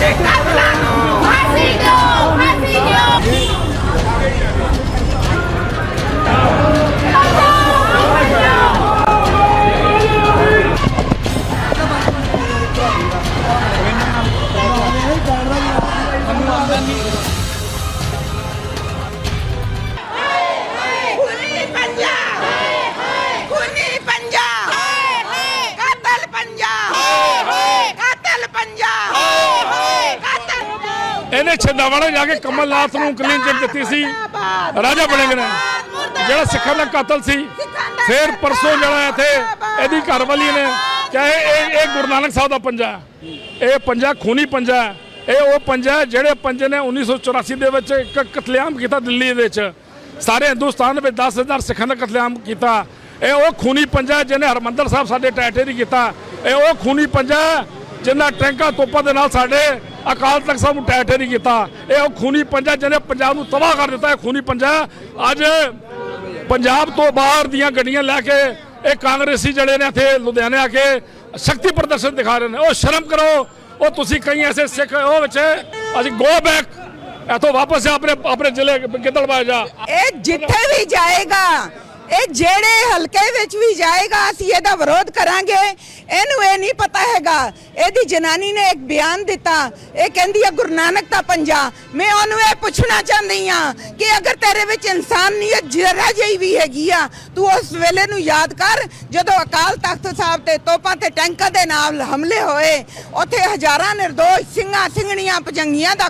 ਸਾਡੇ ਇਹਨੇ ਛਿੰਦਾਵਾੜਾ ਜਾ ਕੇ ਕਮਲਨਾਥ ਨੂੰ ਕਲੀਨ ਚਿੱਟ ਦਿੱਤੀ ਸੀ। ਰਾਜਾ ਬਣੇਗੇ ਨੇ। ਜਿਹੜਾ ਸਿੱਖਾਂ ਦਾ ਕਾਤਲ ਸੀ, ਫਿਰ ਪਰਸੋਂ ਜਿਹੜਾ ਇੱਥੇ ਇਹਦੀ ਘਰਵਾਲੀ ਨੇ ਕਹੇ ਇਹ ਇਹ ਗੁਰੂ ਨਾਨਕ ਸਾਹਿਬ ਦਾ ਪੰਜਾ ਇਹ ਪੰਜਾ ਖੂਨੀ ਪੰਜਾ ਇਹ ਉਹ ਪੰਜਾ ਜਿਹੜੇ ਪੰਜੇ ਨੇ 1984 ਦੇ ਵਿੱਚ ਇੱਕ ਕਤਲੇਆਮ ਕੀਤਾ ਦਿੱਲੀ ਵਿੱਚ। ਸਾਰੇ ਹਿੰਦੁਸਤਾਨ ਵਿੱਚ 10000 ਸਿੱਖਾਂ ਦਾ ਕਤਲੇਆਮ ਕੀਤਾ। ਇਹ ਉਹ ਖੂਨੀ ਪੰਜਾ ਜਿਹਨੇ ਹਰਮੰਦਰ ਸਾਹਿਬ ਸਾਡੇ ਟੈਟੇ ਨਹੀਂ ਕੀਤਾ। ਇਹ ਉਹ ਖੂਨੀ ਪੰਜਾ ਜਿਨ੍ਹਾਂ ਟੈਂਕਾਂ ਤੋਪਾਂ ਦੇ ਨਾਲ ਸਾਡੇ ਅਕਾਲ ਤਖਤ ਸਾਹਿਬ ਨੂੰ ਟੈਟੇ ਨਹੀਂ ਕੀਤਾ। ਇਹ ਉਹ ਖੂਨੀ ਪੰਜਾ ਜਿਹਨੇ ਪੰਜਾਬ ਨੂੰ ਤਬਾਹ ਕਰ ਦਿੱਤਾ, ਇਹ ਖੂਨੀ ਪੰਜਾ। ਅੱਜ ਪੰਜਾਬ ਤੋਂ ਬਾਹਰ ਦੀਆਂ ਗੱਡੀਆਂ ਲੈ ਕੇ ਇਹ ਕਾਂਗਰਸੀ ਜਿਹੜੇ ਨੇ ਇੱਥੇ ਲੁਧਿਆਣੇ ਆ ਕੇ ਸ਼ਕਤੀ ਪ੍ਰਦਰਸ਼ਨ ਦਿਖਾ ਰਹੇ ਨੇ। ਉਹ ਸ਼ਰਮ ਕਰੋ, ਉਹ ਤੁਸੀਂ ਕਈ ਐਸੇ ਸਿੱਖ ਉਹ ਵਿੱਚ, ਅਸੀਂ ਗੋ ਬੈਕ ਇਥੋਂ ਵਾਪਸ ਆਪਣੇ ਆਪਣੇ ਜ਼ਿਲ੍ਹੇ ਗਿੱਦੜਬਾਹ ਜਾ ਇਹ ਜਿੱਥੇ ਵੀ ਜਾਏਗਾ ਇਹ ਜਿਹੜੇ ਹਲਕੇ ਵਿੱਚ ਵੀ ਜਾਏਗਾ, ਅਸੀਂ ਇਹਦਾ ਵਿਰੋਧ ਕਰਾਂਗੇ। ਇਹਨੂੰ ਇਹ ਨਹੀਂ ਪਤਾ ਹੈਗਾ। ਇਹਦੀ ਜਨਾਨੀ ਨੇ ਇੱਕ ਬਿਆਨ ਦਿੱਤਾ। ਇਹ ਕਹਿੰਦੀ ਹੈ, ਗੁਰੂ ਨਾਨਕ ਦਾ ਪੰਜਾ। ਮੈਂ ਉਹਨੂੰ ਇਹ ਪੁੱਛਣਾ ਚਾਹੁੰਦੀ ਆ ਕਿ ਅਗਰ ਤੇਰੇ ਵਿੱਚ ਇਨਸਾਨੀਅਤ ਜਰਾ ਜਿਹੀ ਵੀ ਹੈਗੀ ਆ, ਤੂੰ ਉਸ ਵੇਲੇ ਨੂੰ ਯਾਦ ਕਰ, ਜਦੋਂ ਅਕਾਲ ਤਖਤ ਸਾਹਿਬ ਤੇ ਤੋਪਾਂ ਤੇ ਟੈਂਕਾਂ ਦੇ ਨਾਲ ਹਮਲੇ ਹੋਏ, ਉੱਥੇ ਹਜ਼ਾਰਾਂ ਨਿਰਦੋਸ਼ ਸਿੰਘਾਂ ਸਿੰਘਣੀਆਂ ਪਜੰਗੀਆਂ ਦਾ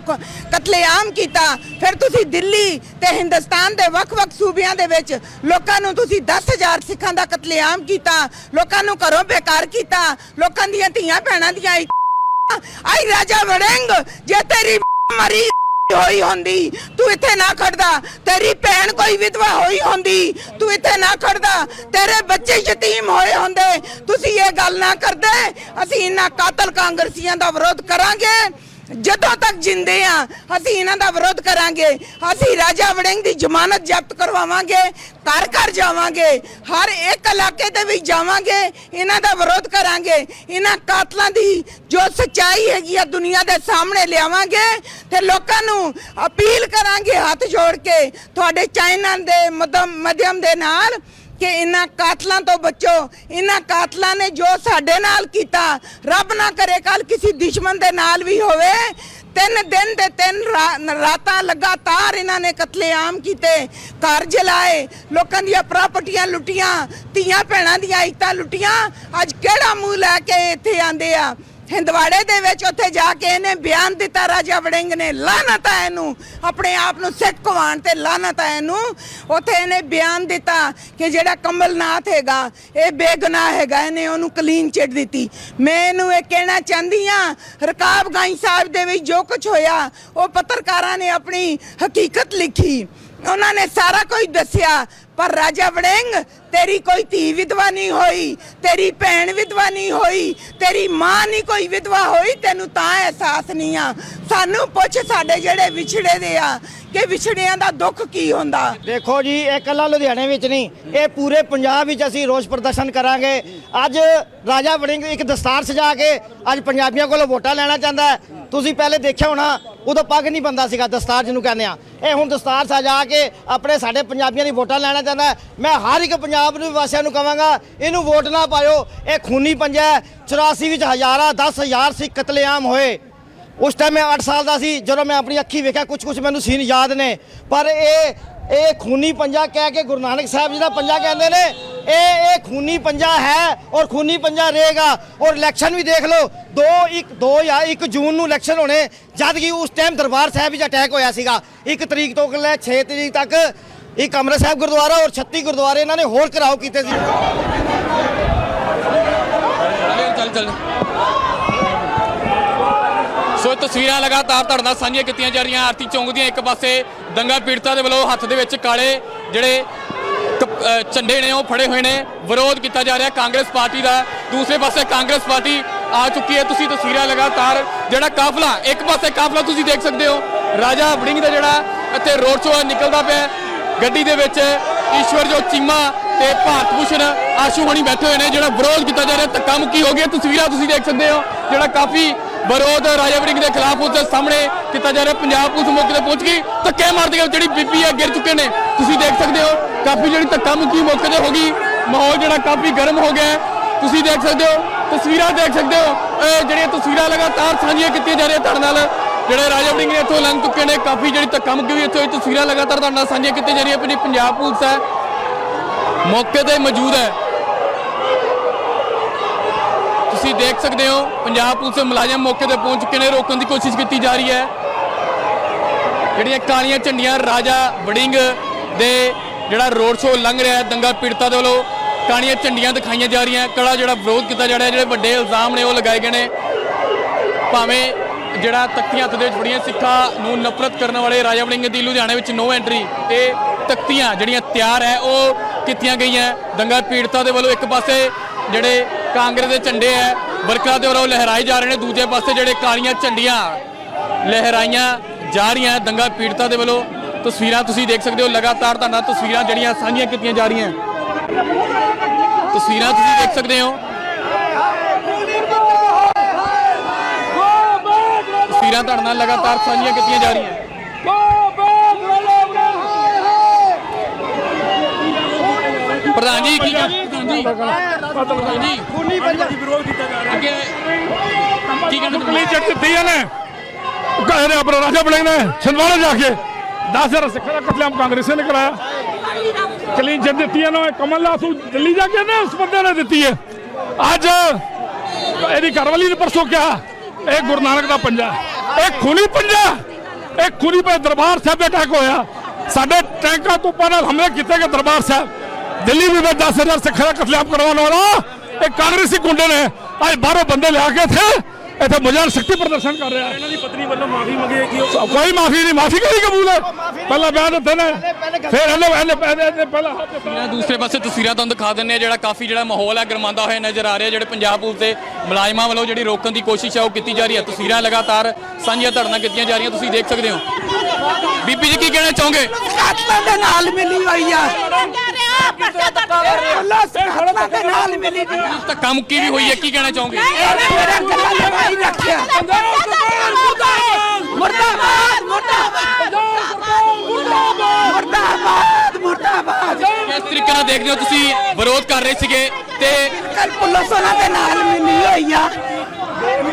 ਕਤਲੇਆਮ ਕੀਤਾ। ਫਿਰ ਤੁਸੀਂ ਦਿੱਲੀ ਤੇ ਹਿੰਦੁਸਤਾਨ ਦੇ ਵੱਖ-ਵੱਖ ਸੂਬਿਆਂ ਦੇ ਵਿੱਚ ਲੋਕਾਂ ਨੂੰ ਤੁਸੀਂ 10000 ਸਿੱਖਾਂ ਦਾ ਕਤਲੇਆਮ ਕੀਤਾ, ਲੋਕਾਂ ਨੂੰ ਘਰੋਂ ਬੇਕਾਰ ਕੀਤਾ, ਲੋਕਾਂ ਦੀਆਂ ਧੀਆਂ ਭੈਣਾਂ ਦੀਆਂ ਆਈ ਰਾਜਾ ਵੜਿੰਗ, ਜੇ ਤੇਰੀ ਮਰੀ ਹੋਈ ਹੁੰਦੀ, ਤੂੰ ਇੱਥੇ ਨਾ ਖੜਦਾ। ਤੇਰੀ ਭੈਣ ਕੋਈ ਵਿਧਵਾ ਹੋਈ ਹੁੰਦੀ, ਤੂੰ ਇੱਥੇ ਨਾ ਖੜਦਾ। ਤੇਰੇ ਬੱਚੇ ਯਤੀਮ ਹੋਏ ਹੁੰਦੇ। ਤੁਸੀਂ ਇਹ ਗੱਲ ਨਾ ਕਰਦੇ। ਅਸੀਂ ਇਹਨਾਂ ਕਾਤਲ ਕਾਂਗਰਸੀਆਂ ਦਾ ਵਿਰੋਧ ਕਰਾਂਗੇ। ਜਦੋਂ ਤੱਕ ਜਿੰਦੇ ਆ, ਅਸੀਂ ਇਹਨਾਂ ਦਾ ਵਿਰੋਧ ਕਰਾਂਗੇ, ਅਸੀਂ ਰਾਜਾ ਵੜਿੰਗ ਦੀ ਜ਼ਮਾਨਤ ਜ਼ਬਤ ਕਰਵਾਵਾਂਗੇ, ਘਰ ਘਰ ਜਾਵਾਂਗੇ, ਹਰ ਇੱਕ ਇਲਾਕੇ ਦੇ ਵਿੱਚ ਜਾਵਾਂਗੇ, ਇਹਨਾਂ ਦਾ ਵਿਰੋਧ ਕਰਾਂਗੇ, ਇਹਨਾਂ ਕਾਤਲਾਂ ਦੀ ਜੋ ਸੱਚਾਈ ਹੈਗੀ ਆ ਦੁਨੀਆ ਦੇ ਸਾਹਮਣੇ ਲਿਆਵਾਂਗੇ ਤੇ ਲੋਕਾਂ ਨੂੰ ਅਪੀਲ ਕਰਾਂਗੇ ਹੱਥ ਜੋੜ ਕੇ, ਤੁਹਾਡੇ ਚਾਈਨਾ ਦੇ ਮਦਮ ਮਾਧਿਅਮ ਦੇ ਨਾਲ ਕਿ ਇਹਨਾਂ ਕਾਤਲਾਂ ਤੋਂ ਬਚੋ, ਇਹਨਾਂ ਕਾਤਲਾਂ ਨੇ ਜੋ ਸਾਡੇ ਨਾਲ ਕੀਤਾ, ਰੱਬ ਨਾ ਕਰੇ ਕੱਲ ਕਿਸੇ ਦੁਸ਼ਮਣ ਦੇ ਨਾਲ ਵੀ ਹੋਵੇ। ਤਿੰਨ ਦਿਨ ਦੇ ਤਿੰਨ ਰਾਤਾਂ ਲਗਾਤਾਰ ਇਹਨਾਂ ਨੇ ਕਤਲੇਆਮ ਕੀਤੇ, ਘਰ ਜਲਾਏ, ਲੋਕਾਂ ਦੀਆਂ ਪ੍ਰਾਪਰਟੀਆਂ ਲੁੱਟੀਆਂ, ਧੀਆਂ ਭੈਣਾਂ ਦੀਆਂ ਇੱਤਾਂ ਲੁੱਟੀਆਂ। ਅੱਜ ਕਿਹੜਾ ਮੂੰਹ ਲੈ ਕੇ ਇੱਥੇ ਆਂਦੇ ਆ? ਹਿੰਦਵਾੜੇ ਦੇ ਵਿੱਚ ਉੱਥੇ ਜਾ ਕੇ ਇਹਨੇ ਬਿਆਨ ਦਿੱਤਾ, ਰਾਜਾ ਵੜਿੰਗ ਨੇ ਲਾਨਤ ਹੈ ਇਹਨੂੰ। ਆਪਣੇ ਆਪ ਨੂੰ ਸਿੱਖ ਕਵਾਣ ਤੇ ਲਾਨਤ ਹੈ ਇਹਨੂੰ। ਉੱਥੇ ਇਹਨੇ ਬਿਆਨ ਦਿੱਤਾ ਕਿ ਜਿਹੜਾ ਕਮਲਨਾਥ ਹੈਗਾ, ਇਹ ਬੇਗੁਨਾਹ ਹੈਗਾ, ਇਹਨੇ ਉਹਨੂੰ ਕਲੀਨ ਚਿੱਟ ਦਿੱਤੀ। ਮੈਂ ਇਹਨੂੰ ਇਹ ਕਹਿਣਾ ਚਾਹੁੰਦੀ ਆ ਰਕਾਬ ਗਾਈ ਸਾਹਿਬ ਦੇ ਵਿੱਚ ਜੋ ਕੁਝ ਹੋਇਆ, ਉਹ ਪੱਤਰਕਾਰਾਂ ਨੇ ਆਪਣੀ ਹਕੀਕਤ ਲਿਖੀ। ਉਹਨਾਂ ਨੇ ਸਾਰਾ ਕੁਝ ਦੱਸਿਆ। ਪਰ ਰਾਜਾ ਵੜਿੰਗ, ਤੇਰੀ ਕੋਈ ਧੀ ਵਿਧਵਾ ਨਹੀਂ ਹੋਈ, ਤੇਰੀ ਭੈਣ ਵਿਧਵਾ ਨਹੀਂ ਹੋਈ, ਤੇਰੀ ਮਾਂ ਨਹੀਂ ਕੋਈ ਵਿਧਵਾ ਹੋਈ, ਤੈਨੂੰ ਤਾਂ ਅਹਿਸਾਸ ਨਹੀਂ ਆ। ਸਾਨੂੰ ਪੁੱਛ ਸਾਡੇ ਜਿਹੜੇ ਵਿਛੜੇ ਦੇ ਆ, ਕਿ ਵਿਛੜਿਆਂ ਦਾ ਦੁੱਖ ਕੀ ਹੁੰਦਾ? ਦੇਖੋ ਜੀ, ਇਹ ਇਕੱਲਾ ਲੁਧਿਆਣੇ ਵਿੱਚ ਨਹੀਂ, ਇਹ ਪੂਰੇ ਪੰਜਾਬ ਵਿੱਚ ਅਸੀਂ ਰੋਸ ਪ੍ਰਦਰਸ਼ਨ ਕਰਾਂਗੇ। ਅੱਜ ਰਾਜਾ ਵੜਿੰਗ ਇੱਕ ਦਸਤਾਰ ਸਜਾ ਕੇ ਅੱਜ ਪੰਜਾਬੀਆਂ ਕੋਲੋਂ ਵੋਟਾਂ ਲੈਣਾ ਚਾਹੁੰਦਾ ਤੁਸੀਂ ਪਹਿਲੇ ਦੇਖਿਆ ਹੋਣਾ ਉਦੋਂ ਪੱਗ ਨਹੀਂ ਬੰਦਾ ਸੀਗਾ, ਦਸਤਾਰ ਜਿਹਨੂੰ ਕਹਿੰਦੇ ਆ। ਇਹ ਹੁਣ ਦਸਤਾਰ ਸਜਾ ਕੇ ਆਪਣੇ ਸਾਡੇ ਪੰਜਾਬੀਆਂ ਦੀ ਵੋਟਾਂ ਲੈਣਾ ਚਾਹੁੰਦਾ ਮੈਂ ਹਰ ਇੱਕ ਪੰਜਾਬ ਦੇ ਵਾਸੀਆਂ ਨੂੰ ਕਹਾਂਗਾ, ਇਹਨੂੰ ਵੋਟ ਨਾ ਪਾਇਓ। ਇਹ ਖੂਨੀ ਪੰਜਾ ਹੈ 84 ਵਿੱਚ ਹਜ਼ਾਰਾਂ 10000 ਸਿੱਖ ਕਤਲੇਆਮ ਹੋਏ। ਉਸ ਟਾਈਮ ਮੈਂ 8 ਸਾਲ ਦਾ ਸੀ, ਜਦੋਂ ਮੈਂ ਆਪਣੀ ਅੱਖੀ ਵੇਖਿਆ ਕੁਝ ਕੁਝ ਮੈਨੂੰ ਸੀਨ ਯਾਦ ਨੇ। ਪਰ ਇਹ ਇਹ ਖੂਨੀ ਪੰਜਾ ਕਹਿ ਕੇ ਗੁਰੂ ਨਾਨਕ ਸਾਹਿਬ ਜੀ ਦਾ ਪੰਜਾ ਕਹਿੰਦੇ ਨੇ। ਇਹ ਇਹ ਖੂਨੀ ਪੰਜਾ ਹੈ ਔਰ ਖੂਨੀ ਪੰਜਾ ਰਹੇਗਾ ਔਰ ਇਲੈਕਸ਼ਨ ਵੀ ਦੇਖ ਲਓ 2 1 2 ਜਾਂ 1 ਜੂਨ ਨੂੰ ਇਲੈਕਸ਼ਨ ਹੋਣੇ, ਜਦ ਕਿ ਉਸ ਟਾਈਮ ਦਰਬਾਰ ਸਾਹਿਬ ਵਿੱਚ ਅਟੈਕ ਹੋਇਆ ਸੀਗਾ। 1 ਤਰੀਕ ਤੋਂ ਲੈ 6 ਤਰੀਕ ਤੱਕ ਇੱਕ ਅੰਮ੍ਰਿਤ ਸਾਹਿਬ ਗੁਰਦੁਆਰਾ ਔਰ 36 ਗੁਰਦੁਆਰੇ ਇਹਨਾਂ ਨੇ ਹੋਰ ਘਰਾਓ ਕੀਤੇ ਸੀ। ਚੱਲ ਚੱਲ। ਸੋ ਤਸਵੀਰਾਂ ਲਗਾਤਾਰ ਤੁਹਾਡੇ ਨਾਲ ਸਾਂਝੀਆਂ ਕੀਤੀਆਂ ਜਾ ਰਹੀਆਂ। ਆਰਤੀ ਚੌਂਕ ਦੀਆਂ ਇੱਕ ਪਾਸੇ ਦੰਗਾ ਪੀੜਤਾਂ ਦੇ ਵੱਲੋਂ ਹੱਥ ਦੇ ਵਿੱਚ ਕਾਲੇ ਜਿਹੜੇ ਝੰਡੇ ਨੇ, ਉਹ ਫੜੇ ਹੋਏ ਨੇ। ਵਿਰੋਧ ਕੀਤਾ ਜਾ ਰਿਹਾ ਕਾਂਗਰਸ ਪਾਰਟੀ ਦਾ। ਦੂਸਰੇ ਪਾਸੇ ਕਾਂਗਰਸ ਪਾਰਟੀ ਆ ਚੁੱਕੀ ਹੈ। ਤੁਸੀਂ ਤਸਵੀਰਾਂ ਲਗਾਤਾਰ ਜਿਹੜਾ ਕਾਫਲਾ, ਇੱਕ ਪਾਸੇ ਕਾਫਲਾ ਤੁਸੀਂ ਦੇਖ ਸਕਦੇ ਹੋ। ਰਾਜਾ ਵੜਿੰਗ ਦਾ ਜਿਹੜਾ ਇੱਥੇ ਰੋਡ ਸ਼ੋਅ ਨਿਕਲਦਾ ਪਿਆ ਗੱਡੀ ਦੇ ਵਿੱਚ ਈਸ਼ਵਰ ਜੋ ਚੀਮਾ ਤੇ ਭਾਰਤ ਭੂਸ਼ਣ ਆਸ਼ੂ ਹਣੀ ਬੈਠੇ ਹੋਏ ਨੇ। ਜਿਹੜਾ ਵਿਰੋਧ ਕੀਤਾ ਜਾ ਰਿਹਾ, ਧੱਕਾ ਮੁੱਕੀ ਹੋ ਗਿਆ ਤਸਵੀਰਾਂ ਤੁਸੀਂ ਦੇਖ ਸਕਦੇ ਹੋ। ਜਿਹੜਾ ਕਾਫੀ ਵਿਰੋਧ ਰਾਜਾ ਵੜਿੰਗ ਦੇ ਖਿਲਾਫ ਉਸ ਦੇ ਸਾਹਮਣੇ ਕੀਤਾ ਜਾ ਰਿਹਾ। ਪੰਜਾਬ ਪੁਲਿਸ ਮੌਕੇ ਤੇ ਪਹੁੰਚ ਗਈ। ਧੱਕੇ ਮਾਰਦੀ ਗਈ ਜਿਹੜੀ ਬੀਬੀ ਹੈ ਗਿਰ ਚੁੱਕੇ ਨੇ। ਤੁਸੀਂ ਦੇਖ ਸਕਦੇ ਹੋ, ਕਾਫੀ ਜਿਹੜੀ ਧੱਕਾ ਮੁੱਕੀ ਮੌਕੇ ਤੇ ਹੋ ਗਈ। ਮਾਹੌਲ ਜਿਹੜਾ ਕਾਫੀ ਗਰਮ ਹੋ ਗਿਆ ਤੁਸੀਂ ਦੇਖ ਸਕਦੇ ਹੋ, ਤਸਵੀਰਾਂ ਦੇਖ ਸਕਦੇ ਹੋ। ਜਿਹੜੀਆਂ ਤਸਵੀਰਾਂ ਲਗਾਤਾਰ ਸਾਂਝੀਆਂ ਕੀਤੀਆਂ ਜਾ ਰਹੀਆਂ ਤੁਹਾਡੇ ਨਾਲ, ਜਿਹੜੇ ਰਾਜਾ ਵੜਿੰਗ ਨੇ ਇੱਥੋਂ ਲੰਘ ਚੁੱਕੇ ਨੇ, ਕਾਫੀ ਜਿਹੜੀ ਧੱਕਾ ਮੁੱਕੀ ਵੀ ਇੱਥੋਂ ਇਹ ਤਸਵੀਰਾਂ ਲਗਾਤਾਰ ਤੁਹਾਡੇ ਨਾਲ ਸਾਂਝੀਆਂ ਕੀਤੀਆਂ ਜਾ ਰਹੀਆਂ। ਜਿਹੜੀ ਪੰਜਾਬ ਪੁਲਿਸ ਹੈ, ਮੌਕੇ ਤੇ ਮੌਜੂਦ ਹੈ। ਤੁਸੀਂ ਦੇਖ ਸਕਦੇ ਹੋ, ਪੰਜਾਬ ਪੁਲਿਸ ਦੇ ਮੁਲਾਜ਼ਮ ਮੌਕੇ ਤੇ ਪਹੁੰਚ ਚੁੱਕੇ ਨੇ, ਰੋਕਣ ਦੀ ਕੋਸ਼ਿਸ਼ ਕੀਤੀ ਜਾ ਰਹੀ ਹੈ। ਜਿਹੜੀਆਂ ਕਾਲੀਆਂ ਝੰਡੀਆਂ, ਰਾਜਾ ਵੜਿੰਗ ਦੇ ਜਿਹੜਾ ਰੋਡ ਸ਼ੋਅ ਲੰਘ ਰਿਹਾ ਹੈ, ਦੰਗਾ ਪੀੜਤਾ ਦੇ ਵੱਲੋਂ ਕਾਲੀਆਂ ਝੰਡੀਆਂ ਦਿਖਾਈਆਂ ਜਾ ਰਹੀਆਂ ਕੜਾ ਜਿਹੜਾ ਵਿਰੋਧ ਕੀਤਾ ਜਾ ਰਿਹਾ ਜਿਹੜੇ ਵੱਡੇ ਇਲਜ਼ਾਮ ਨੇ ਉਹ ਲਗਾਏ ਗਏ ਨੇ। ਭਾਵੇਂ ਜਿਹੜਾ ਤਖਤੀਆਂ ਹੱਥ ਦੇ ਵਿੱਚ ਫੜੀਆਂ ਸਿੱਖਾਂ ਨੂੰ ਨਫ਼ਰਤ ਕਰਨ ਵਾਲੇ ਰਾਜਾ ਵੜਿੰਗ ਦੀ ਲੁਧਿਆਣੇ ਵਿੱਚ ਨੋ ਐਂਟਰੀ ਤੇ ਤਖਤੀਆਂ ਜਿਹੜੀਆਂ ਤਿਆਰ ਹੈ, ਉਹ ਕੀਤੀਆਂ ਗਈਆਂ। ਦੰਗਾ ਪੀੜਤਾ ਦੇ ਵੱਲੋਂ ਇੱਕ ਪਾਸੇ ਜਿਹੜੇ ਕਾਂਗਰਸ ਦੇ ਝੰਡੇ ਹੈ ਵਰਕਰਾਂ ਦੇ ਵੱਲੋਂ ਲਹਿਰਾਏ ਜਾ ਰਹੇ ਨੇ। ਦੂਜੇ ਪਾਸੇ ਜਿਹੜੇ ਕਾਲੀਆਂ ਝੰਡੀਆਂ ਲਹਿਰਾਈਆਂ ਜਾ ਰਹੀਆਂ, ਦੰਗਾ ਪੀੜਤਾਂ ਦੇ ਵੱਲੋਂ, ਤਸਵੀਰਾਂ ਤੁਸੀਂ ਦੇਖ ਸਕਦੇ ਹੋ। ਲਗਾਤਾਰ ਤੁਹਾਨੂੰ ਤਸਵੀਰਾਂ ਜਿਹੜੀਆਂ ਸਾਂਝੀਆਂ ਕੀਤੀਆਂ ਜਾ ਰਹੀਆਂ। ਤਸਵੀਰਾਂ ਤੁਸੀਂ ਦੇਖ ਸਕਦੇ ਹੋ। ਤਸਵੀਰਾਂ ਤੁਹਾਡੇ ਨਾਲ ਲਗਾਤਾਰ ਸਾਂਝੀਆਂ ਕੀਤੀਆਂ ਜਾ ਰਹੀਆਂ। ਪ੍ਰਧਾਨ ਜੀ, ਕੀ ਪ੍ਰਧਾਨ ਜੀ। ਪ੍ਰਧਾਨ ਜੀ ਵਿਰੋਧ ਕੀਤਾ ਜਾ ਰਿਹਾ। ਅੱਗੇ ਕੀ ਕਹਿਣਾ ਕਲੀਨ ਚਿੱਟ ਦਿੱਤੀ ਇਹਨੇ? ਕਹਿੰਦੇ ਆਪਣਾ ਰਾਜਾ ਬਣੇ ਨੇ ਛੰਦਵਾੜਾ ਜਾ ਕੇ। 10000 ਸਿੱਖਾਂ ਦਾ ਕਤਲੇਆਮ ਕਾਂਗਰਸ ਨੇ ਕਰਾਇਆ। ਕਲੀਨ ਚਿੱਟ ਦਿੱਤੀ ਇਹਨੇ ਕਮਲ ਨਾਥ ਨੂੰ ਦਿੱਲੀ ਜਾ ਕੇ ਨੇ ਉਸ ਬੰਦੇ ਨੇ ਦਿੱਤੀ ਹੈ। ਅੱਜ ਇਹਦੀ ਘਰਵਾਲੀ ਨੇ ਪਰਸੋਂ ਕਿਹਾ ਇਹ ਗੁਰੂ ਨਾਨਕ ਦਾ ਪੰਜਾ। ਇਹ ਖੂਨੀ ਪੰਜਾ। ਇਹ ਖੂਨੀ ਪੇ ਦਰਬਾਰ ਸਾਹਿਬ ਅਟੈਕ ਹੋਇਆ। ਸਾਡੇ ਟੈਂਕਾਂ ਤੋਪਾਂ ਨਾਲ ਹਮਲੇ ਕੀਤੇ ਗਏ ਦਰਬਾਰ ਸਾਹਿਬ। ਦਿੱਲੀ ਵੀ ਵਿੱਚ 10000 ਸਿੱਖਾਂ ਦਾ ਕਤਲੇਆਮ ਕਰਵਾਉਣ ਵਾਲਾ ਇਹ ਕਾਂਗਰਸੀ ਗੁੰਡੇ ਨੇ ਅੱਜ ਬਾਹਰੋਂ ਬੰਦੇ ਲਿਆ ਕੇ ਇੱਥੇ ਇੱਥੇ ਮੁਜਾਹਰ ਸ਼ਕਤੀ ਪ੍ਰਦਰਸ਼ਨ ਕਰ ਰਿਹਾ ਇਹਨਾਂ ਦੀ ਪਤਨੀ ਵੱਲੋਂ ਮਾਫੀ ਮੰਗੀ ਕਿ ਕੋਈ ਮਾਫੀ ਨਹੀਂ ਮਾਫੀ ਕਰੀ ਕਬੂਲ ਹੈ? ਪਹਿਲਾਂ ਬਿਆਨ ਦਿੱਤੇ ਨੇ ਫਿਰ ਇਹਨੇ ਇਹਨੇ ਪਹਿਲਾਂ ਹੱਥ ਦਿੱਤਾ। ਮੈਂ ਦੂਸਰੇ ਪਾਸੇ ਤਸਵੀਰਾਂ ਤੁਹਾਨੂੰ ਦਿਖਾ ਦਿੰਨੇ ਆ ਜਿਹੜਾ ਕਾਫੀ ਜਿਹੜਾ ਮਾਹੌਲ ਹੈ ਗਰਮਾਉਂਦਾ ਹੋਇਆ ਨਜ਼ਰ ਆ ਰਿਹਾ ਜਿਹੜੇ ਪੰਜਾਬ ਪੁਲਿਸ ਦੇ ਮੁਲਾਜ਼ਮਾਂ ਵੱਲੋਂ ਜਿਹੜੀ ਰੋਕਣ ਦੀ ਕੋਸ਼ਿਸ਼ ਹੈ ਉਹ ਕੀਤੀ ਜਾ ਰਹੀ ਹੈ। ਤਸਵੀਰਾਂ ਲਗਾਤਾਰ ਸਾਂਝੀਆਂ ਨਾਲ ਕੀਤੀਆਂ ਜਾ ਰਹੀਆਂ ਤੁਸੀਂ ਦੇਖ ਸਕਦੇ ਹੋ। ਬੀਬੀ ਜੀ ਕੀ ਕਹਿਣਾ ਚਾਹੋਗੇ? ਕਾਤਲਾਂ ਦੇ ਨਾਲ ਮਿਲੀ ਹੋਈ ਆ। ਅੱਲਾ ਕਾਤਲਾਂ ਦੇ ਨਾਲ ਮਿਲੀ ਦੀ ਆ। ਧੱਕਾ ਮੁੱਕੀ ਵੀ ਹੋਈ ਹੈ? ਕੀ ਕਹਿਣਾ ਚਾਹੋਗੇ? ਇਹਨੇ ਮੇਰਾ ਗਲਾ ਲਵਾਈ ਰੱਖਿਆ। ਮੁਰਦਾਬਾਦ ਮੁਰਦਾਬਾਦ ਮੁਰਦਾਬਾਦ ਮੁਰਦਾਬਾਦ। ਕਿਸ ਤਰੀਕੇ ਨਾਲ ਦੇਖਦੇ ਹੋ ਤੁਸੀਂ? ਵਿਰੋਧ ਕਰ ਰਹੇ ਸੀਗੇ ਤੇ ਕੱਲ ਪੁਲਿਸ ਉਹਨਾਂ ਦੇ ਨਾਲ ਮਿਲੀ ਹੋਈ ਆ।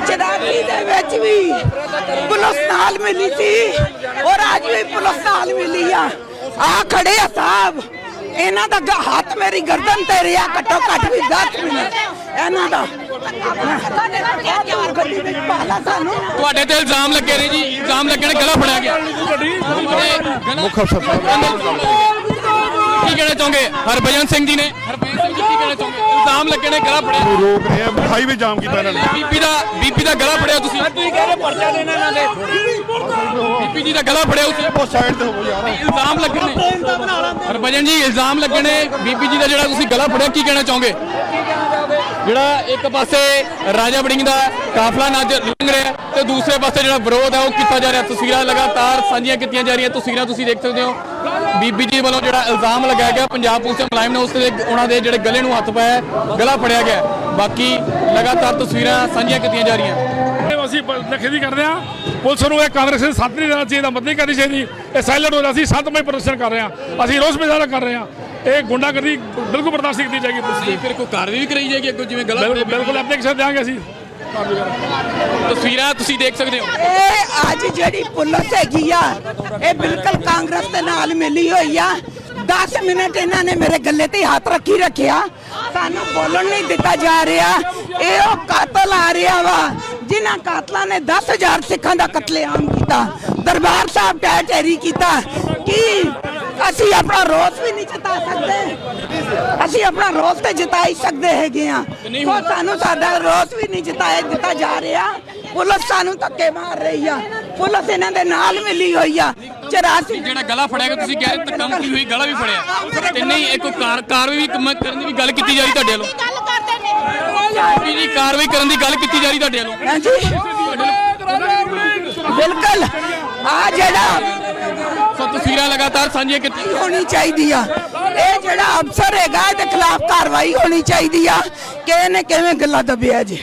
ਚੜਾਕੀ ਦੇ ਵਿੱਚ ਵੀ ਪੁਲਿਸ ਨਾਲ ਮਿਲੀ ਸੀ ਔਰ ਅੱਜ ਵੀ ਪੁਲਿਸ ਨਾਲ ਮਿਲੀ ਆ। ਆ ਖੜੇ ਆ ਸਾਹਿਬ। ਇਹਨਾਂ ਦਾ ਹੱਥ ਮੇਰੀ ਗਰਦਨ ਤੇ ਰਿਹਾ ਘੱਟੋ ਘੱਟ ਵੀ 10 ਮਿੰਟ। ਇਹਨਾਂ ਦਾ ਤੁਹਾਡੇ ਤੇ ਇਲਜ਼ਾਮ ਲੱਗੇ ਨੇ ਜੀ। ਇਲਜ਼ਾਮ ਲੱਗੇ ਨੇ ਗਲਾ ਫੜਿਆ ਗਿਆ। ਮੁੱਖ ਅਫਸਰ ਕੀ ਕਹਿਣਾ ਚਾਹੋਗੇ? ਹਰਭਜਨ ਸਿੰਘ ਜੀ ਨੇ ਹਰਭਜਨ ਸਿੰਘ ਜੀ ਕੀ ਕਹਿਣਾ ਚਾਹੋਗੇ ਇਲਜ਼ਾਮ ਲੱਗੇ ਨੇ ਗਲਾ ਫੜਿਆ। ਰੋਕ ਰਹੇ ਆ ਹਾਈਵੇ ਜਾਮ ਕੀਤਾ ਇਹਨਾਂ ਨੇ। ਬੀਬੀ ਦਾ ਬੀਬੀ ਦਾ ਗਲਾ ਫੜਿਆ ਤੁਸੀਂ। ਤੁਸੀਂ ਕਹਿੰਦੇ ਪਰਚਾ ਦੇਣਾ ਇਹਨਾਂ ਦੇ। ਬੀਬੀ ਜੀ ਦਾ ਗਲਾ ਫੜਿਆ ਤੁਸੀਂ। ਉਹ ਸਾਈਡ ਤੇ ਹੋਵੋ ਯਾਰ। ਇਲਜ਼ਾਮ ਲੱਗੇ। ਨੇ ਹਰਭਜਨ ਜੀ ਇਲਜ਼ਾਮ ਲੱਗੇ ਨੇ ਬੀਬੀ ਜੀ ਦਾ ਜਿਹੜਾ ਤੁਸੀਂ ਗਲਾ ਫੜਿਆ ਕੀ ਕਹਿਣਾ ਚਾਹੋਗੇ? ਜਿਹੜਾ ਇੱਕ ਪਾਸੇ ਰਾਜਾ ਵੜਿੰਗ ਦਾ ਕਾਫਲਾ ਨੱਜ ਲੰਘ ਰਿਹਾ ਤੇ ਦੂਸਰੇ ਪਾਸੇ ਜਿਹੜਾ ਵਿਰੋਧ ਹੈ ਉਹ ਕੀਤਾ ਜਾ ਰਿਹਾ। ਤਸਵੀਰਾਂ ਲਗਾਤਾਰ ਸਾਂਝੀਆਂ ਕੀਤੀਆਂ ਜਾ ਰਹੀਆਂ। ਤਸਵੀਰਾਂ ਤੁਸੀਂ ਦੇਖ ਸਕਦੇ ਹੋ। ਬੀਬੀ ਜੀ ਵੱਲੋਂ ਜਿਹੜਾ ਇਲਜ਼ਾਮ ਲਗਾਇਆ ਗਿਆ, ਪੰਜਾਬ ਪੁਲਿਸ ਦੇ ਮੁਲਾਜ਼ਮ ਨੇ ਉਸ ਦੇ ਉਹਨਾਂ ਦੇ ਜਿਹੜੇ ਗਲੇ ਨੂੰ ਹੱਥ ਪਾਇਆ, ਗਲਾ ਫੜਿਆ ਗਿਆ। ਬਾਕੀ ਲਗਾਤਾਰ ਤਸਵੀਰਾਂ ਸਾਂਝੀਆਂ ਕੀਤੀਆਂ ਜਾ ਰਹੀਆਂ। ਅਸੀਂ ਨਖੇਦੀ ਕਰਦੇ ਹਾਂ। ਪੁਲਿਸ ਨੂੰ ਇਹ ਕਾਂਗਰਸ ਦੇ ਸਾਥ ਨਹੀਂ ਦੇਣਾ ਚਾਹੀਦਾ ਮਦਦ ਨਹੀਂ ਕਰਨੀ ਚਾਹੀਦੀ। ਇਹ ਸਾਇਲੈਂਟ ਹੋ ਰਿਹਾ, ਅਸੀਂ ਸ਼ਾਂਤਮਈ ਪ੍ਰਦਰਸ਼ਨ ਕਰ ਰਹੇ ਹਾਂ। ਅਸੀਂ ਰੋਸ ਮੁਜ਼ਾਹਰਾ ਕਰ ਰਹੇ ਹਾਂ। ਇਹ ਗੁੰਡਾਗਰਦੀ ਬਿਲਕੁਲ ਬਰਦਾਸ਼ਤ ਨਹੀਂ ਕੀਤੀ ਜਾਏਗੀ ਪੁਲਿਸ ਦੀ। ਫਿਰ ਕੋਈ ਕਾਰਵਾਈ ਵੀ ਕਰਾਈ ਜਾਏਗੀ ਅੱਗੋਂ ਜਿਵੇਂ ਗਲਾ ਬਿਲਕੁਲ ਬਿਲਕੁਲ ਐਪਲੀਕੇਸ਼ਨ ਦੇਵਾਂਗੇ ਅਸੀਂ। ਤਸਵੀਰਾਂ ਤੁਸੀਂ ਦੇਖ ਸਕਦੇ ਹੋ? ਇਹ ਅੱਜ ਜਿਹੜੀ ਪੁਲਿਸ ਹੈਗੀ ਆ ਇਹ ਬਿਲਕੁਲ ਕਾਂਗਰਸ ਦੇ ਨਾਲ ਮਿਲੀ ਹੋਈ ਆ। 10 ਮਿੰਟ ਇਹਨਾਂ ਨੇ ਮੇਰੇ ਗੱਲੇ ਤੇ ਹੱਥ ਰੱਖੀ ਰੱਖਿਆ। ਸਾਨੂੰ ਬੋਲਣ ਨਹੀਂ ਦਿੱਤਾ ਜਾ ਰਿਹਾ। ਇਹ ਉਹ ਕਾਤਲ ਆ ਰਿਹਾ ਵਾ ਜਿਨ੍ਹਾਂ ਕਾਤਲਾਂ ਨੇ 10000 ਸਿੱਖਾਂ ਦਾ ਕਤਲੇਆਮ ਕੀਤਾ। ਦਰਬਾਰ ਸਾਹਿਬ ਟਹਿ ਟਹਿਰੀ ਕੀਤਾ। ਕੀ ਆਪਣਾ ਰੋਸ ਵੀ ਨਹੀਂ ਜਤਾ ਸਕਦੇ। ਅਸੀਂ ਆਪਣਾ ਰੋਸ ਤੇ ਜਤਾ ਹੀ ਸਕਦੇ ਹੈਗੇ ਆ ਸੋ ਸਾਨੂੰ ਸਾਡਾ ਰੋਸ ਵੀ ਨਹੀਂ ਜਤਾਇਆ ਦਿੱਤਾ ਜਾ ਰਿਹਾ। ਪੁਲਿਸ ਸਾਨੂੰ ਧੱਕੇ ਮਾਰ ਰਹੀ ਆ। ਪੁਲਿਸ ਇਹਨਾਂ ਦੇ ਨਾਲ ਮਿਲੀ ਹੋਈ ਆ। 84 ਜਿਹੜਾ ਗਲਾ ਫੜਿਆ ਗਿਆ ਤੁਸੀਂ ਕਹਿ ਰਹੇ ਧੱਕਾ ਮੁੱਕੀ ਹੋਈ ਗਲਾ ਵੀ ਫੜਿਆ। ਤੇ ਨਹੀਂ ਇੱਕ ਕਾਰ ਕਾਰਵਾਈ ਵੀ ਕੰਮ- ਕਰਨ ਦੀ ਵੀ ਗੱਲ ਕੀਤੀ ਜਾ ਰਹੀ ਤੁਹਾਡੇ ਵੱਲੋਂ। ਗੱਲ ਕਰਦੇ ਨੇ। ਜੀ ਜੀ ਕਾਰਵਾਈ ਕਰਨ ਦੀ ਗੱਲ ਕੀਤੀ ਜਾ ਰਹੀ ਤੁਹਾਡੇ ਵੱਲੋਂ। ਹਾਂਜੀ ਬਿਲਕੁਲ। ਆ ਜਿਹੜਾ ਤਸਵੀਰਾਂ ਲਗਾਤਾਰ ਸਾਂਝੀਆਂ ਕੀਤੀ ਹੋਣੀ ਚਾਹੀਦੀ ਆ। ਇਹ ਜਿਹੜਾ ਅਫਸਰ ਹੈਗਾ, ਇਹਦੇ ਖਿਲਾਫ ਕਾਰਵਾਈ ਹੋਣੀ ਚਾਹੀਦੀ ਆ। ਕਿ ਇਹਨੇ ਕਿਵੇਂ ਗੱਲਾਂ ਦੱਬਿਆ ਜੀ?